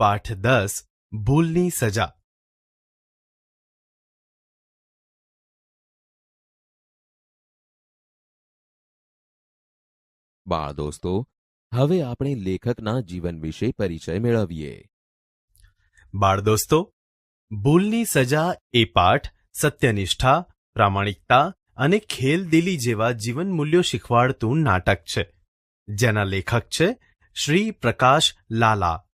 પાઠ દસ ભૂલની સજા. બાળ દોસ્તો હવે આપણે લેખકના જીવન વિશે પરિચય મેળવીએ. બાળ દોસ્તો ભૂલની સજા એ પાઠ સત્યનિષ્ઠા પ્રામાણિકતા અને ખેલદિલી જેવા જીવન મૂલ્યો શીખવાડતું નાટક છે. જેના લેખક છે શ્રી પ્રકાશ લાલા.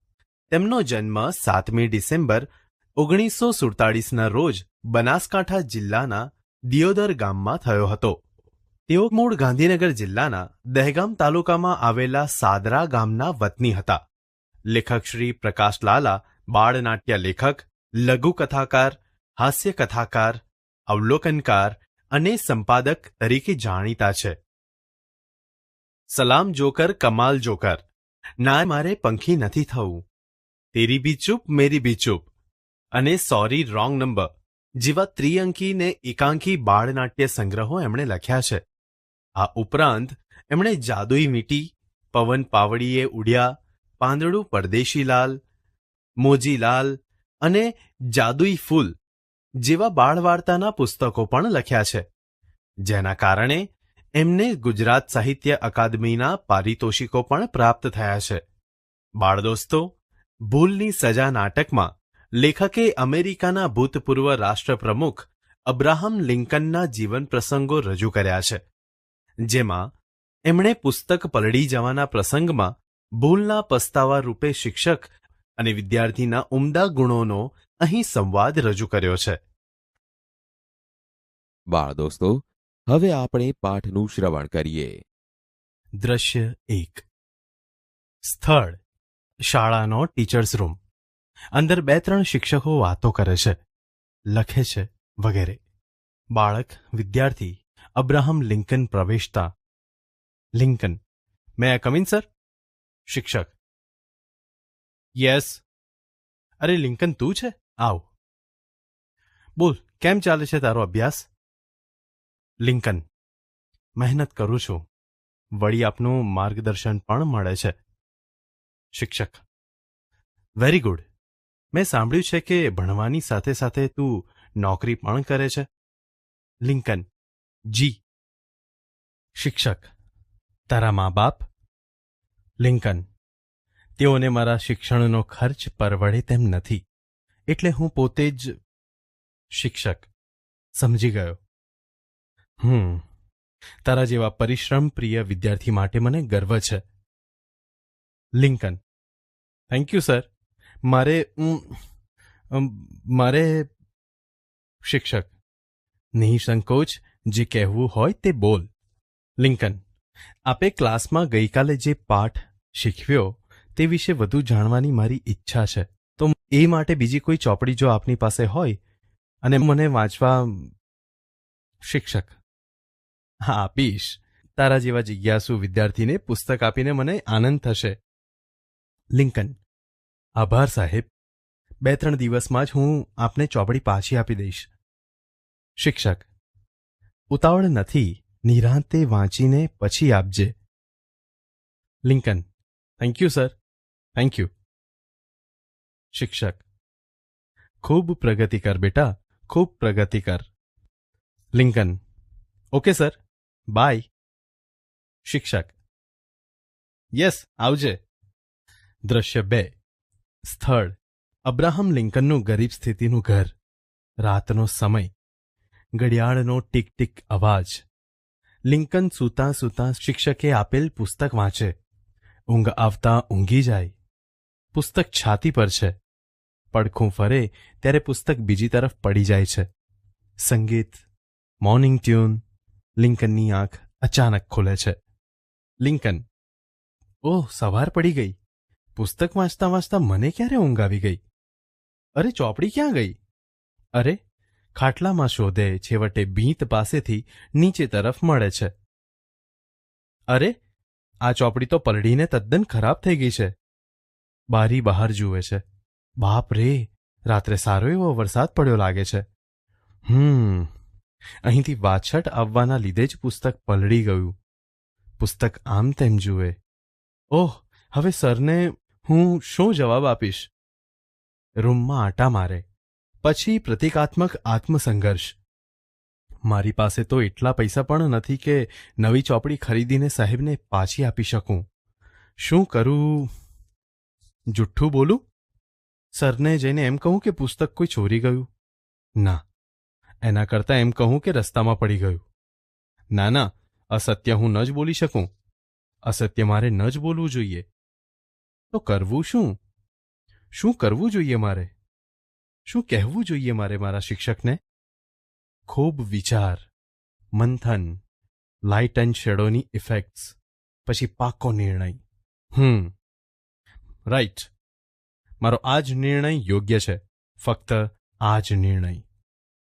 તેમનો જન્મ સાતમી ડિસેમ્બર ઓગણીસો સુડતાળીસના રોજ બનાસકાંઠા જિલ્લાના દિયોદર ગામમાં થયો હતો. તેઓ મૂળ ગાંધીનગર જિલ્લાના દહેગામ તાલુકામાં આવેલા સાદરા ગામના વતની હતા. લેખક શ્રી પ્રકાશ લાલા, બાળનાટ્ય લેખક, લઘુ કથાકાર, હાસ્ય કથાકાર, અવલોકનકાર અને સંપાદક તરીકે જાણીતા છે. સલામ જોકર, કમાલ જોકર. ના, મારે પંખી નથી થવું. તેરી બી ચૂપ મેરી બી ચૂપ અને સોરી રોંગ નંબર જેવા ત્રિઅંકી ને એકાંકી બાળનાટ્ય સંગ્રહો એમણે લખ્યા છે આ ઉપરાંત એમણે જાદુઈ મીટી પવન પાવડીએ ઉડ્યા પાંદડું પરદેશીલાલ, મોજીલાલ અને જાદુઈ ફૂલ જેવા બાળ વાર્તાના પુસ્તકો પણ લખ્યા છે। જેના કારણે એમને ગુજરાત સાહિત્ય અકાદમીના પારિતોષિકો પણ પ્રાપ્ત થયા છે। બાળ દોસ્તો ભૂલની સજા નાટકમાં લેખકે અમેરિકાના ભૂતપૂર્વ રાષ્ટ્રપ્રમુખ અબ્રાહમ લિંકનના જીવન પ્રસંગો રજૂ કર્યા છે જેમાં એમણે પુસ્તક પલળી જવાના પ્રસંગમાં ભૂલના પસ્તાવા રૂપે શિક્ષક અને વિદ્યાર્થીના ઉમદા ગુણોનો અહીં સંવાદ રજૂ કર્યો છે. બાળ દોસ્તો હવે આપણે પાઠનું શ્રવણ કરીએ. દ્રશ્ય એક. સ્થળ. શાળાનો ટીચર્સ રૂમ અંદર બે ત્રણ શિક્ષકો વાતો કરે છે, લખે છે વગેરે. બાળક, વિદ્યાર્થી, અબ્રાહમ લિંકન પ્રવેશતા. Lincoln may come in sir શિક્ષક યસ અરે લિંકન, તું છે? આવ. બોલ, કેમ ચાલે છે તારો અભ્યાસ? લિંકન, મહેનત કરું છું. વળી આપનું માર્ગદર્શન પણ મળે છે. શિક્ષક. વેરી ગુડ મેં સાંભળ્યું છે કે ભણવાની સાથે સાથે તું નોકરી પણ કરે છે. લિંકન જી. શિક્ષક. તારા મા બાપ લિંકન તેઓને મારા શિક્ષણનો ખર્ચ પરવડે તેમ નથી. એટલે હું પોતે જ શિક્ષક. સમજી ગયો. હમ. તારા જેવા પરિશ્રમ પ્રિય વિદ્યાર્થી માટે મને ગર્વ છે. લિંકન થેન્ક યુ સર મારે મારે શિક્ષક નિઃસંકોચ જે કહેવું હોય તે બોલ. લિંકન, આપે ક્લાસમાં ગઈકાલે જે પાઠ શીખવ્યો તે વિશે વધુ જાણવાની મારી ઈચ્છા છે. તો એ માટે બીજી કોઈ ચોપડી જો આપની પાસે હોય અને મને વાંચવા શિક્ષક. હા, આપીશ. તારા જેવા જિજ્ઞાસુ વિદ્યાર્થીને પુસ્તક આપીને મને આનંદ થશે. લિંકન. આભાર, સાહેબ. બે ત્રણ દિવસમાં જ હું આપને ચોપડી પાછી આપી દઈશ. શિક્ષક, ઉતાવળ નથી, નિરાંતે વાંચીને પછી આપજે. Lincoln thank you sir thank you શિક્ષક, ખૂબ પ્રગતિ કર, બેટા. ખૂબ પ્રગતિ કર. લિંકન ઓકે સર બાય શિક્ષક યસ આવજે. દ્રશ્ય બે. સ્થળ. અબ્રાહમ લિંકનનું ગરીબ સ્થિતિનું ઘર. રાતનો સમય. ઘડિયાળનો ટીક ટીક અવાજ. લિંકન સૂતા સૂતા શિક્ષકે આપેલ પુસ્તક વાંચે. ઊંઘ આવતા ઊંઘી જાય. પુસ્તક છાતી પર છે. પડખું ફરે ત્યારે પુસ્તક બીજી તરફ પડી જાય છે. સંગીત. Morning tune. લિંકનની આંખ અચાનક ખુલે છે. લિંકન. ઓહ, સવાર પડી ગઈ. પુસ્તક વાંચતા વાંચતા મને ક્યારે ઊંઘ આવી ગઈ? અરે, ચોપડી ક્યાં ગઈ? અરે, ખાટલામાં શોધે છેવટે ભીંત પાસેથી નીચે તરફ મળે છે. અરે, આ ચોપડી તો પલળીને તદ્દન ખરાબ થઈ ગઈ છે. બારી બહાર જુએ છે. બાપ રે, રાત્રે સારો એવો વરસાદ પડ્યો લાગે છે. હમ, અહીંથી વાછટ આવવાના લીધે જ પુસ્તક પલળી ગયું. પુસ્તક આમ તેમ જુએ. ઓહ, હવે સરને હું શું જવાબ આપીશ? રૂમમાં આટા મારે, પછી પ્રતિકાત્મક આત્મસંઘર્ષ. મારી પાસે તો એટલા પૈસા પણ નથી કે નવી ચોપડી ખરીદીને સાહેબને પાછી આપી શકું. શું કરું? જુઠ્ઠું બોલું? સરને જઈને એમ કહું કે પુસ્તક કોઈ ચોરી ગયું? ના. એના કરતાં એમ કહું કે રસ્તામાં પડી ગયું. ના ના, અસત્ય હું ન જ બોલી શકું. અસત્ય મારે ન જ બોલવું જોઈએ. તો કરવું શું? શું કરવું જોઈએ મારે? શું કહેવું જોઈએ મારે મારા શિક્ષકને? ખૂબ વિચાર, મંથન, લાઇટ એન્ડ શેડોની ઇફેક્ટ્સ, પછી પાકો નિર્ણય. હમ. રાઈટ મારો આ જ નિર્ણય યોગ્ય છે. ફક્ત આ જ નિર્ણય.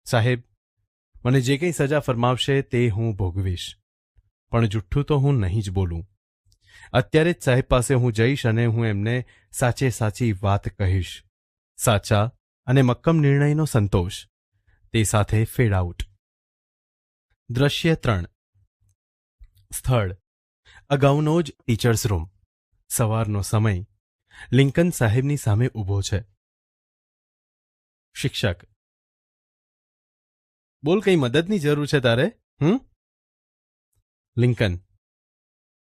સાહેબ, મને જે કંઈ સજા ફરમાવશે તે હું ભોગવીશ. પણ જુઠ્ઠું તો હું નહીં જ બોલું. અત્યારે જ સાહેબ પાસે હું જઈશ અને હું એમને સાચે સાચી વાત કહીશ. સાચા અને મક્કમ નિર્ણયનો સંતોષ. તે સાથે ફેડ આઉટ દ્રશ્ય ત્રણ. સ્થળ. અગાઉનો જ ટીચર્સ રૂમ સવારનો સમય. લિંકન સાહેબની સામે ઊભો છે. શિક્ષક. બોલ કઈ મદદની જરૂર છે તારે, હમ? લિંકન.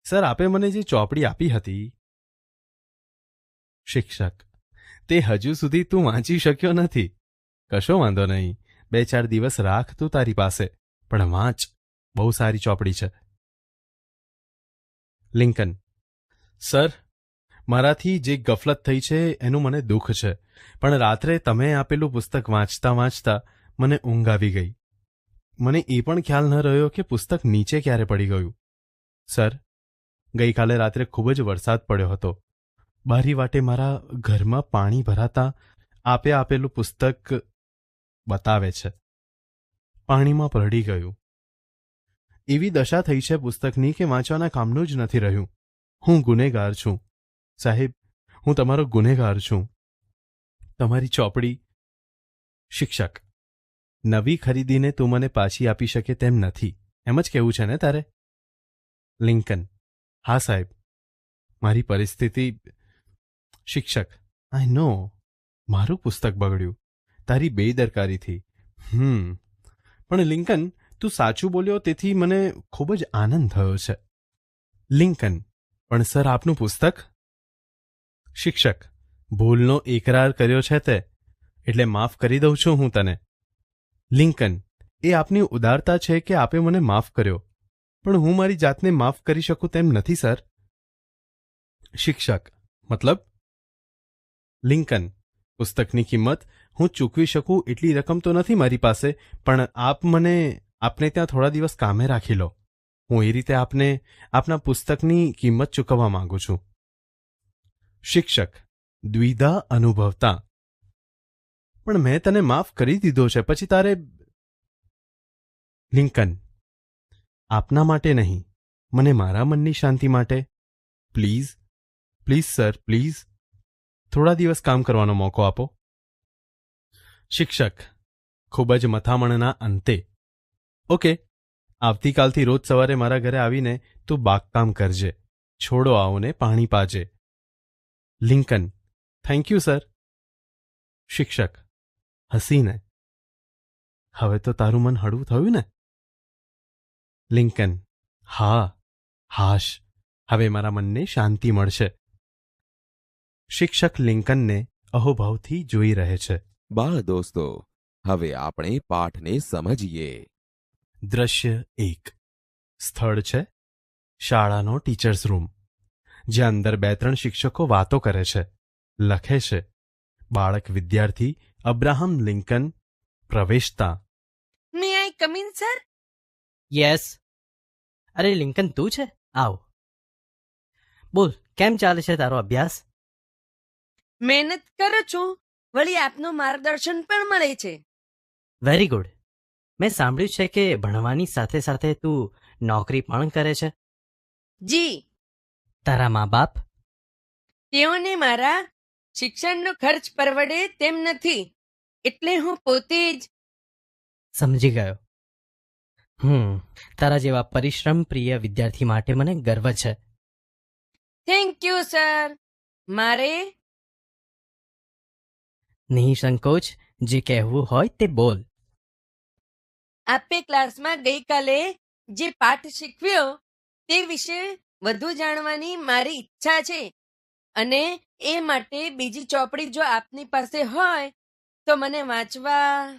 સર, આપે મને જે ચોપડી આપી હતી. શિક્ષક, તે હજુ સુધી તું વાંચી શક્યો નથી. કશો વાંધો નહીં. બે ચાર દિવસ રાખ તું તારી પાસે. પણ વાંચ. બહુ સારી ચોપડી છે. લિંકન, સર, મારાથી જે ગફલત થઈ છે એનું મને દુઃખ છે. પણ રાત્રે તમે આપેલું પુસ્તક વાંચતા વાંચતા મને ઊંઘ આવી ગઈ. મને એ પણ ખ્યાલ ન રહ્યો કે પુસ્તક નીચે ક્યારે પડી ગયું. સર ગઈકાલે રાત્રે ખૂબ જ વરસાદ પડ્યો હતો. બારી વાટે મારા ઘરમાં પાણી ભરાતા આપે આપેલું પુસ્તક બતાવે છે. પાણીમાં પલળી ગયું. એવી દશા થઈ છે પુસ્તકની કે વાંચવાના કામનું જ નથી રહ્યું. હું ગુનેગાર છું. સાહેબ, હું તમારો ગુનેગાર છું. તમારી ચોપડી શિક્ષક. નવી ખરીદીને તું મને પાછી આપી શકે તેમ નથી. એમ જ કહેવું છે ને તારે? લિંકન. હા, સાહેબ. મારી પરિસ્થિતિ, શિક્ષક. આઈ નો મારું પુસ્તક બગડ્યું. તારી બેદરકારીથી. હમ. પણ લિંકન, તું સાચું બોલ્યો તેથી મને ખૂબ જ આનંદ થયો છે. લિંકન, પણ સર આપનું પુસ્તક? શિક્ષક, ભૂલનો એકરાર કર્યો છે તે. એટલે માફ કરી દઉં છું હું તને. લિંકન, એ આપની ઉદારતા છે કે આપે મને માફ કર્યો? પણ હું મારી જાતને માફ કરી શકું તેમ નથી, સર. શિક્ષક, મતલબ? લિંકન, પુસ્તકની કિંમત હું ચૂકવી શકું એટલી રકમ તો નથી મારી પાસે, પણ આપ મને, આપને ત્યાં થોડા દિવસ કામે રાખી લો. હું એ રીતે આપને, આપના પુસ્તકની કિંમત ચૂકવવા માંગુ છું. શિક્ષક, દ્વિધા અનુભવતા. પણ મેં તને માફ કરી દીધો છે, પછી તારે, લિંકન આપના માટે નહીં, મને મારા મનની શાંતિ માટે. Please please sir, please. થોડા દિવસ કામ કરવાનો મોકો આપો. શિક્ષક, ખૂબ જ મથામણના અંતે. ઓકે, આવતીકાલથી રોજ સવારે મારા ઘરે આવીને તું બાગકામ કરજે. છોડો આવોને પાણી પાજે. Lincoln, thank you sir. શિક્ષક, હસીને. હવે તો તારું મન હળવું થયું ને? લિંકન હા હાશ હવે મારા મનને શાંતિ મળશે. શિક્ષક લિંકનને અહોભાવથી જોઈ રહે છે. બાળ દોસ્તો હવે આપણે પાઠને સમજીએ. દ્રશ્ય એક. સ્થળ છે શાળાનો ટીચર્સ રૂમ જે અંદર બે ત્રણ શિક્ષકો વાતો કરે છે લખે છે. બાળક વિદ્યાર્થી અબ્રાહમ લિંકન પ્રવેશતા. May I come in sir yes અરે લિંકન તું છે? આવ. બોલ કેમ ચાલે છે તારો અભ્યાસ? મહેનત કરું છું. વળી આપનું માર્ગદર્શન પણ મળે છે. વેરી ગુડ મેં સાંભળ્યું છે કે ભણવાની સાથે સાથે તું નોકરી પણ કરે છે. જી. તારા મા બાપ? તેઓને મારા શિક્ષણનો ખર્ચ પરવડે તેમ નથી. એટલે હું પોતે જ સમજી ગયો. હમ. તારા જેવા પરિશ્રમ પ્રિય વિદ્યાર્થી માટે મને ગર્વ છે. થેન્ક યુ સર મારે? નિસંકોચ જે કહેવું હોય તે બોલ. આપે ક્લાસમાં ગઈકાલે જે પાઠ શીખવ્યો તે વિશે વધુ જાણવાની મારી ઈચ્છા છે. અને એ માટે બીજી ચોપડી જો આપની પાસે હોય તો મને વાંચવા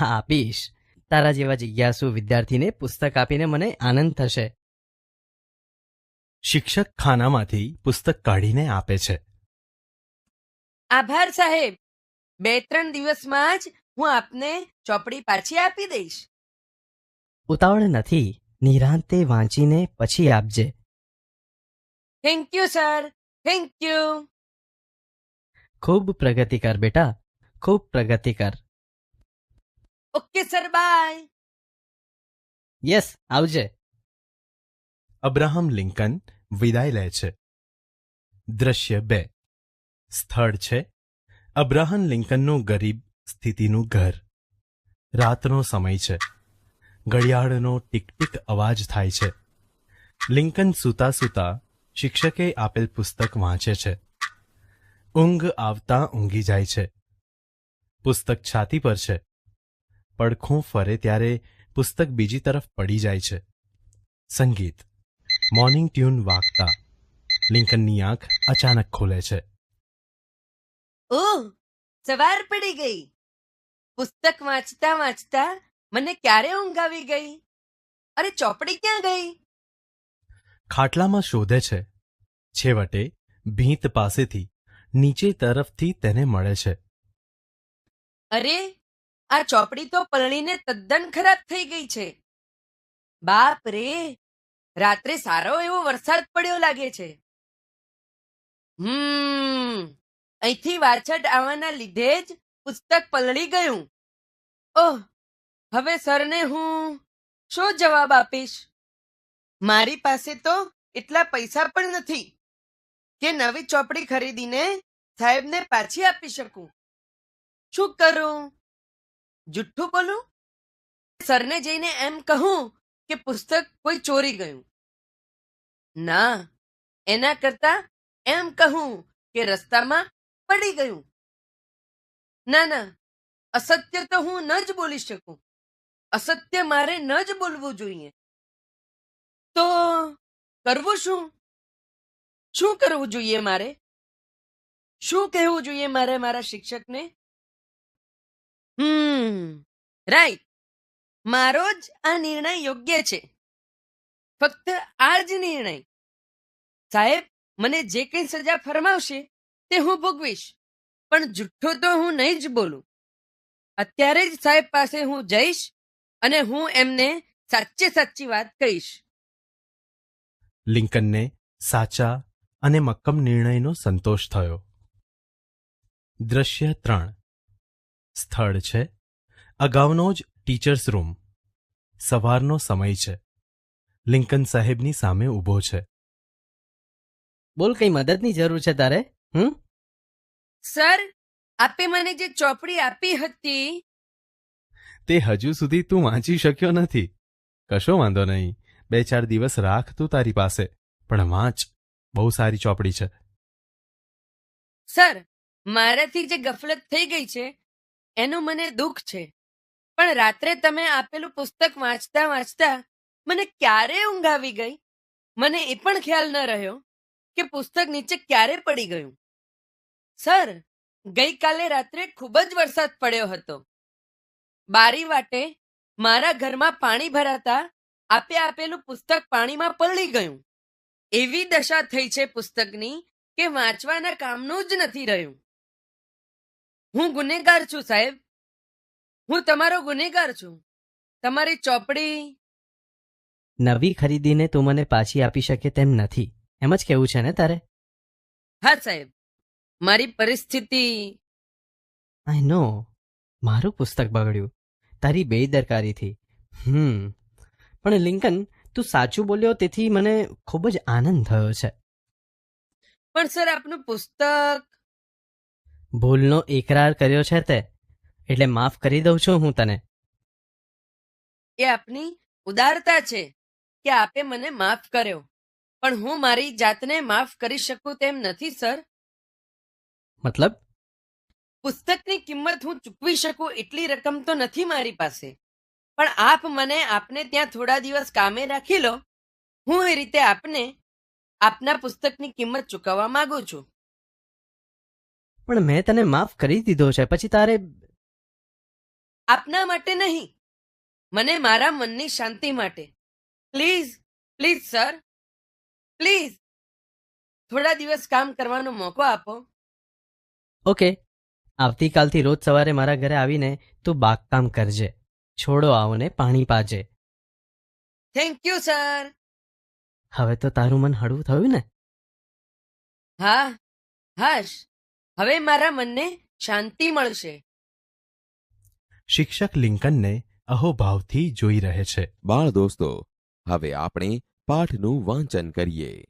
હા આપીશ. તારા જેવા જિજ્ઞાસુ વિદ્યાર્થીને પુસ્તક આપીને મને આનંદ થશે. શિક્ષક ખાનામાંથી પુસ્તક કાઢીને આપે છે. આભાર સાહેબ. બે ત્રણ દિવસમાં જ હું આપને ચોપડી પાછી આપી દઈશ. ઉતાવળ નથી. નિરાંતે વાંચીને પછી આપજે. Thank you sir thank you ખૂબ પ્રગતિ કર બેટા. ખૂબ પ્રગતિ કર ઓકે સર બાય યસ આવજે. અબ્રાહમ લિંકન વિદાય લે છે. દ્રશ્ય બે. સ્થળ છે. અબ્રાહમ લિંકનનું ગરીબ સ્થિતિનું ઘર. રાતનો સમય છે. ઘડિયાળનો ટીક ટીક અવાજ થાય છે. લિંકન સૂતા સૂતા શિક્ષકે આપેલ પુસ્તક વાંચે છે. ઊંઘ આવતા ઊંઘી જાય છે. પુસ્તક છાતી પર છે. પડખું ફરે ત્યારે પુસ્તક બીજી તરફ પડી જાય છે. સંગીત. મોર્નિંગ ટ્યુન વાગતા. લિંકનની આંખ અચાનક ખુલે છે. ઓહ સવાર પડી ગઈ. પુસ્તક વાંચતા વાંચતા મને ક્યારે ઊંઘ આવી ગઈ? અરે ચોપડી ક્યાં ગઈ? ખાટલામાં શોધે છે. છેવટે ભીંત પાસેથી નીચે તરફથી તેને મળે છે. અરે આ ચોપડી તો પલળીને તદ્દન ખરાબ થઈ ગઈ છે. બાપ રે! રાત્રે સારો એવો વરસાદ પડ્યો લાગે છે. હમ, અહીંથી વાછટ આવવાના લીધે જ પુસ્તક પલળી ગયું. ઓહ, હવે સરને હું શું જવાબ આપીશ? મારી પાસે તો એટલા પૈસા પણ નથી કે નવી ચોપડી ખરીદીને સાહેબને પાછી આપી શકું. શું કરું? જુઠ્ઠું બોલું? સરને જઈને એમ કહું કે પુસ્તક કોઈ ચોરી ગયું. ના, એના કરતા એમ કહું કે રસ્તામાં પડી ગયું. ના ના, અસત્ય તો હું ન જ બોલી શકું. અસત્ય મારે ન જ બોલવું જોઈએ. તો કરવું શું? શું કરવું જોઈએ મારે? શું કહેવું જોઈએ મારે મારા શિક્ષકને? હમ રાઈટ મારો જ આ નિર્ણય યોગ્ય છે. ફક્ત આ જ નિર્ણય. સાહેબ, મને જે કંઈ સજા ફરમાવશે તે હું ભોગવીશ, પણ જુઠ્ઠો તો હું નહીં જ બોલું. અત્યારે જ સાહેબ પાસે હું જઈશ અને હું એમને સાચે સાચી વાત કહીશ. લિંકનને સાચા અને મક્કમ નિર્ણયનો સંતોષ થયો. દ્રશ્ય ત્રણ. સ્થળ છે. અગાઉનો જ ટીચર્સ રૂમ સવારનો સમય છે. લિંકન સાહેબની સામે ઊભો છે. બોલ કઈ મદદની જરૂર છે તારે? હમ? સર આપે મને જે ચોપડી આપી હતી. તે હજુ સુધી તું વાંચી શક્યો નથી. કશો વાંધો નહીં. બે ચાર દિવસ રાખ તું તારી પાસે. પણ વાંચ. બહુ સારી ચોપડી છે. સર મારાથી જે ગફલત થઈ ગઈ છે એનું મને દુઃખ છે. પણ રાત્રે તમે આપેલું પુસ્તક વાંચતા વાંચતા મને ક્યારે ઊંઘ આવી ગઈ? મને એ પણ ખ્યાલ ન રહ્યો કે પુસ્તક નીચે ક્યારે પડી ગયું. સર, ગઈકાલે રાત્રે ખૂબ જ વરસાદ પડ્યો હતો. બારી વાટે મારા ઘરમાં પાણી ભરાતા આપે આપેલું પુસ્તક પાણીમાં પલળી ગયું. એવી દશા થઈ છે પુસ્તકની કે વાંચવાના કામનું જ નથી રહ્યું. હું ગુનેગાર છું સાહેબ. હું તમારો ગુનેગાર છું. તમારી ચોપડી નવી ખરીદીને તું મને પાછી આપી શકે તેમ નથી. એમ જ કેવું છે ને તારે? હા સાહેબ. મારી પરિસ્થિતિ આઈ નો મારું પુસ્તક બગડ્યું. તારી બેદરકારીથી. હમ. પણ લિંકન તું સાચું બોલ્યો તેથી મને ખૂબ જ આનંદ થયો છે. પણ સર આપનું પુસ્તક ભૂલનો ઇકરાર કર્યો છે તે. એટલે માફ કરી દઉં છું હું તને. એ આપની ઉદારતા છે કે આપે મને માફ કર્યો. પણ હું મારી જાતને માફ કરી શકું તેમ નથી સર. મતલબ? પુસ્તકની કિંમત હું ચૂકવી શકું એટલી રકમ તો નથી મારી પાસે. પણ આપ મને આપને ત્યાં થોડા દિવસ કામે રાખી લો. હું એ રીતે આપને આપના પુસ્તકની કિંમત ચૂકવવા માંગુ છું. પણ મેં તને માફ કરી દીધો છે. પછી તારે આપના માટે નહીં. મને મારા મનની શાંતિ માટે. Please please sir. પ્લીઝ. થોડા દિવસ કામ કરવાનો મોકો આપો. ઓકે. આવતીકાલથી રોજ સવારે મારા ઘરે આવીને તું બાગકામ કરજે. છોડો આવને પાણી પાજે. Thank you sir. હવે તો તારું મન હળવું થયું ને? હા હાશ. હવે મારા મનને શાંતિ મળશે. શિક્ષક લિંકનને અહોભાવથી જોઈ રહે છે. બાળ દોસ્તો હવે આપણે પાઠનું વાંચન કરીએ.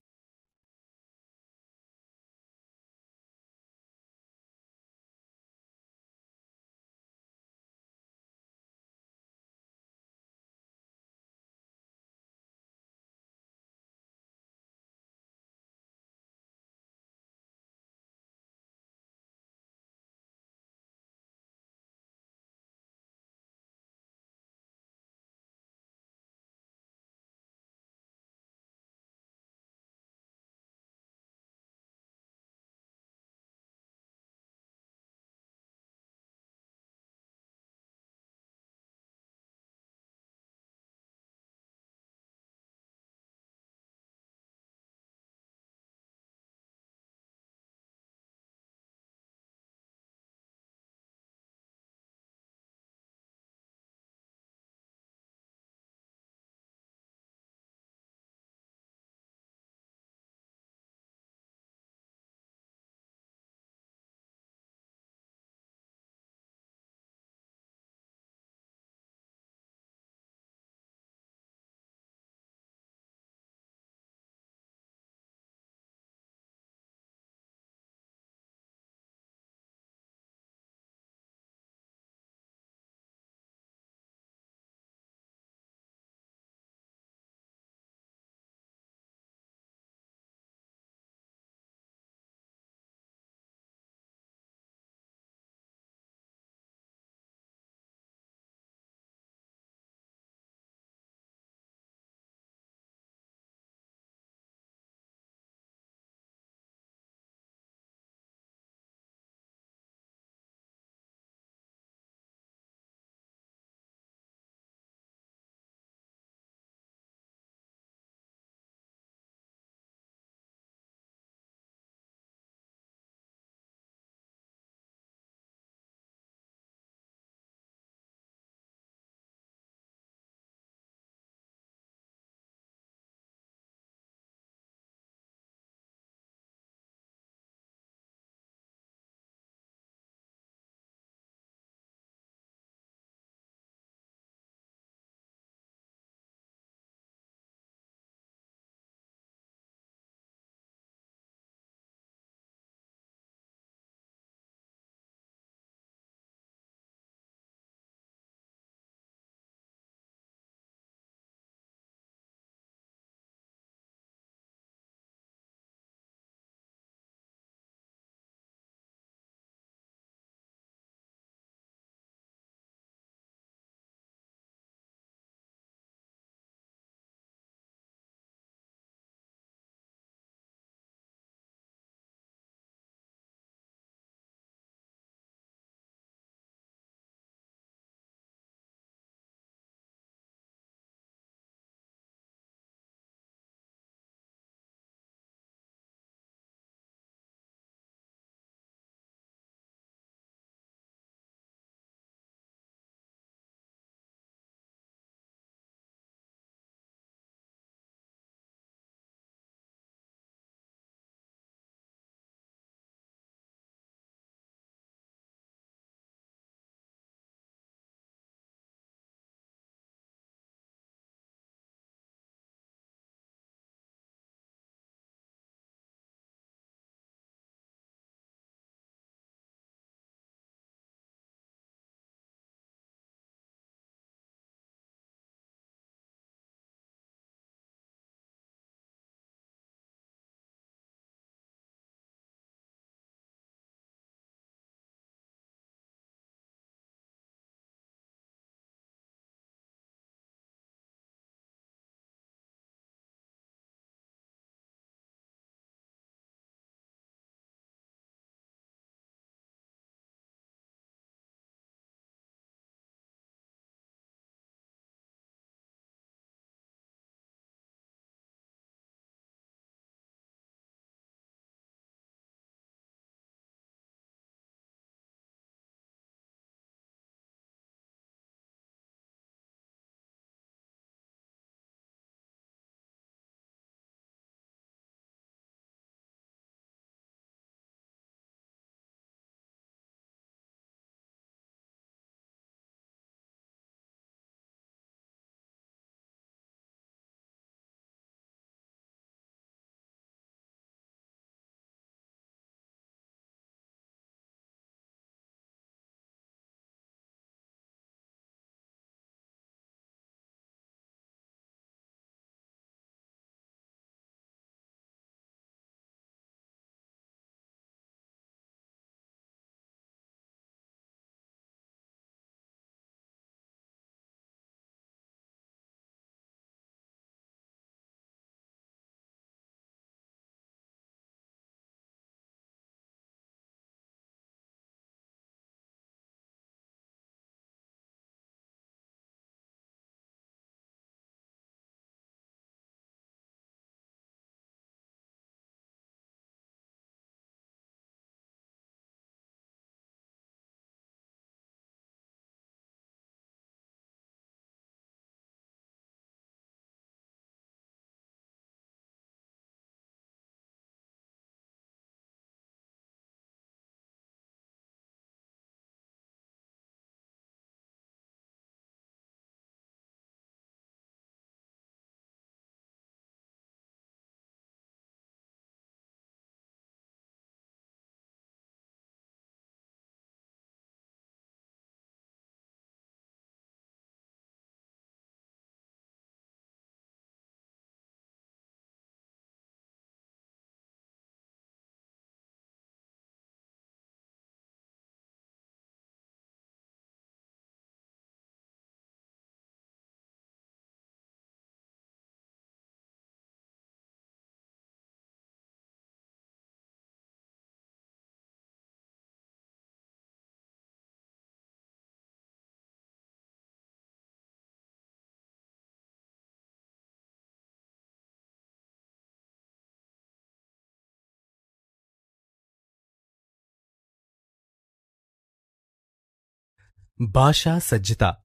ભાષા સજ્જતા.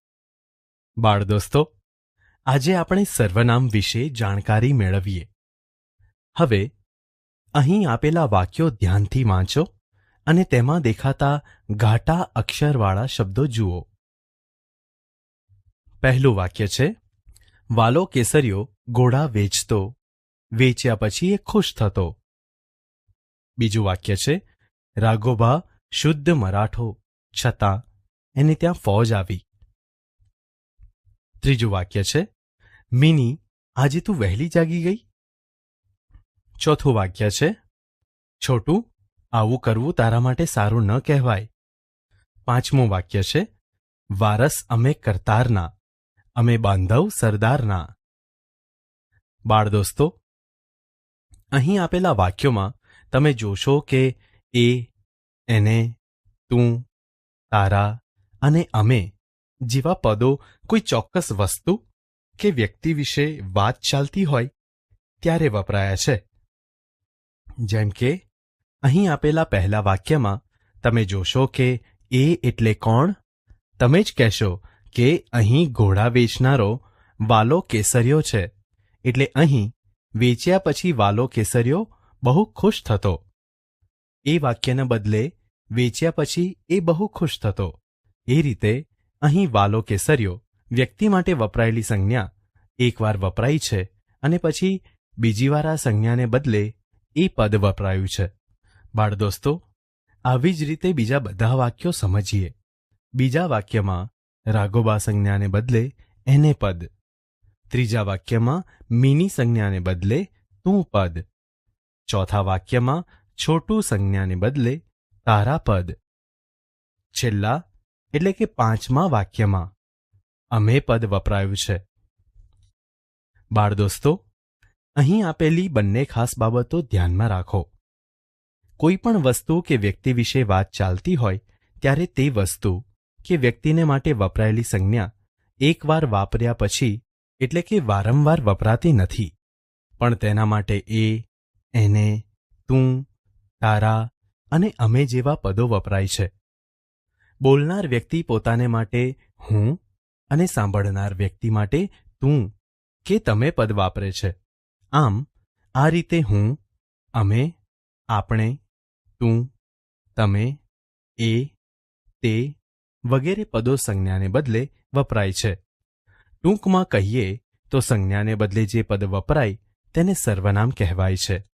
બાળ દોસ્તો આજે આપણે સર્વનામ વિશે જાણકારી મેળવીએ. હવે, અહીં આપેલા વાક્યો ધ્યાનથી વાંચો અને તેમાં દેખાતા ઘાટા અક્ષરવાળા શબ્દો જુઓ. પહેલું વાક્ય છે, વાલો કેસરિયો ઘોડા વેચતો, વેચ્યા પછી એ ખુશ થતો. બીજું વાક્ય છે, રાઘોબા શુદ્ધ મરાઠો, છતાં એને ત્યાં ફોજ આવી. ત્રીજું વાક્ય છે, મિની, આજે તું વહેલી જાગી ગઈ? ચોથું વાક્ય છે, છોટું, આવું કરવું તારા માટે સારું ન કહેવાય. પાંચમું વાક્ય છે, વારસ અમે કરતારના, અમે બાંધવ સરદારના. બાળ દોસ્તો, અહીં આપેલા વાક્યોમાં તમે જોશો કે એ, એને, તું, તારા અને અમે જેવા પદો કોઈ ચોક્કસ વસ્તુ કે વ્યક્તિ વિશે વાત ચાલતી હોય ત્યારે વપરાયા છે. જેમ કે, અહીં આપેલા પહેલા વાક્યમાં તમે જોશો કે એ એટલે કોણ? તમે જ કહેશો કે અહીં ઘોડા વેચનારો વાલો કેસરિયો છે. એટલે અહીં વેચ્યા પછી વાલો કેસરિયો બહુ ખુશ થતો. એ વાક્યના બદલે વેચ્યા પછી એ બહુ ખુશ થતો. એ રીતે અહીં વાલો કેસરિયો વ્યક્તિ માટે વપરાયેલી સંજ્ઞા એકવાર વપરાઈ છે અને પછી બીજી વાર આ સંજ્ઞાને બદલે એ પદ વપરાયું છે. બાળ દોસ્તો આવી જ રીતે બીજા બધા વાક્યો સમજીએ. બીજા વાક્યમાં રાઘોબા સંજ્ઞાને બદલે એને પદ. ત્રીજા વાક્યમાં મીની સંજ્ઞાને બદલે તું પદ. ચોથા વાક્યમાં છોટું સંજ્ઞાને બદલે તારા પદ. છેલ્લા એટલે કે પાંચમા વાક્યમાં. અમે પદ વપરાયું છે. બાળ દોસ્તો, અહીં આપેલી બંને ખાસ બાબતો ધ્યાનમાં રાખો. કોઈ પણ વસ્તુ કે વ્યક્તિ વિશે વાત ચાલતી હોય, ત્યારે તે વસ્તુ કે વ્યક્તિને માટે વપરાયેલી સંજ્ઞા એકવાર વાપર્યા પછી, એટલે કે વારંવાર વપરાતી નથી. પણ તેના માટે એ, એને, તું, તારા અને અમે જેવા પદો વપરાય છે. બોલનાર વ્યક્તિ પોતાને માટે હું અને સાંભળનાર વ્યક્તિ માટે તું કે તમે પદ વાપરે છે. આમ, આ રીતે હું, અમે, આપણે, તું, તમે, એ, તે વગેરે પદો સંજ્ઞાને બદલે વપરાય છે. ટૂંકમાં કહીએ તો સંજ્ઞાને બદલે જે પદ વપરાય તેને સર્વનામ કહેવાય છે.